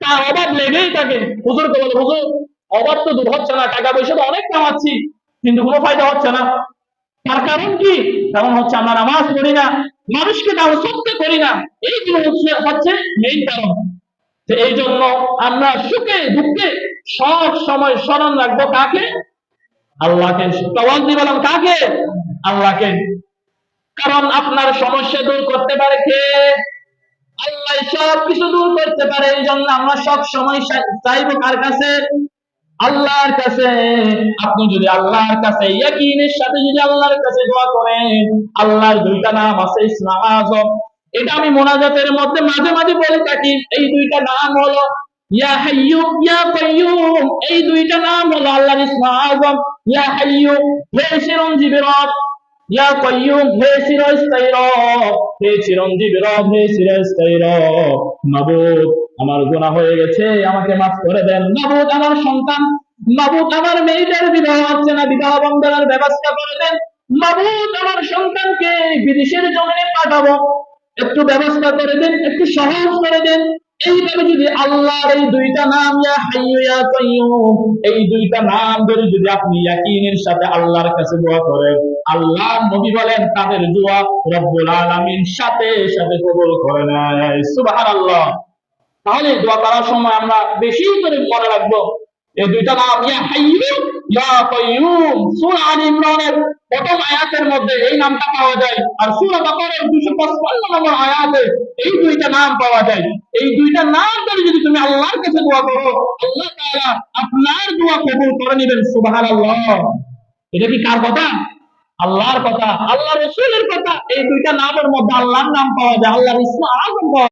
তার অভাব লেগেই থাকে। হুজুরকে বলে, হুজুর, অভাব তো দূর হচ্ছে না টাকা পয়সা তো অনেক কামাচ্ছি, কিন্তু কোনো ফায়দা হচ্ছে না। তার কারণ কি? কারণ হচ্ছে আমরা নামাজ পড়ি না, মানুষকে দাও সত্য করি না। এই হচ্ছে হচ্ছে মেইন কারণ। এই জন্য আমরা সুখে, দুঃখে সব সময় স্মরণ রাখব কাকে? আল্লাহকে। তওয়াজ্জি বললাম কাকে? আল্লাহকে। কারণ আপনার সমস্যা দূর করতে পারে কে? সব কিছু দূর করতে পারে এই জন্য আমরা সব সময় চাইব কার কাছে? আল্লাহর কাছে। আপনি যদি আল্লাহর কাছে, ইয়াকিনের সাথে যদি আল্লাহর কাছে দোয়া করেন, আল্লাহর দুইটা নাম আছে ইসলাম আজম। এটা আমি মোনাজাতের মধ্যে মাঝে মাঝে বলে থাকি। এই দুইটা নাম হলো ইয়া হাইয়ু ইয়া কাইয়ুম। এই দুইটা নাম হলো আল্লাহর ইসলাম আজম। ইয়া হাইয়ু হে চিরঞ্জীবী রব। ইয়া কাইয়ুম হে চিরস্থায়ী হে চিরঞ্জীবী রব হে চিরস্থায়ী রব আমার গুনাহ হয়ে গেছে, আমাকে মাফ করে দেন। মাবুদ আমার সন্তান মাবুদ আমার মেয়েটার বিবাহ হচ্ছে না, বিবাহ বন্ধনের ব্যবস্থা করে দেন। মাবুদ আমার সন্তানকে বিদেশের জমিনে পাঠাবো। একটু ব্যবস্থা করে দেন, একটু সহজ করে দেন। এইভাবে যদি আল্লাহর এই দুইটা নাম এই দুইটা নাম ধরে যদি আপনি ইয়াকিনের সাথে আল্লাহর কাছে দোয়া করেন আল্লাহ নবী বলেন, তাদের দোয়া রব্বুল আলামিন সাথে সাথে কবুল করে নেয়। সুবহানাল্লাহ। তাহলে দোয়া করার সময় আমরা বেশি করে মনে রাখব এই দুইটা নাম, ইয়া ইয়া কাইয়ুম সূরা ইমরানের প্রথম আয়াতের মধ্যে এই নামটা পাওয়া যায়। আর সূরা বাকারার 255 নম্বর আয়াতে এই দুইটা নাম পাওয়া যায়। এই দুইটা নাম ধরে যদি তুমি আল্লাহর কাছে দোয়া করো, আল্লাহ তাআলা আপনার দোয়া কবুল করে নেবেন, সুবহানাল্লাহ। এটা কি কার কথা? আল্লাহর কথা, আল্লাহ রসুলের কথা। এই দুইটা নামের মধ্যে আল্লাহর নাম পাওয়া যায়, আল্লাহর ইসলাম পাওয়া।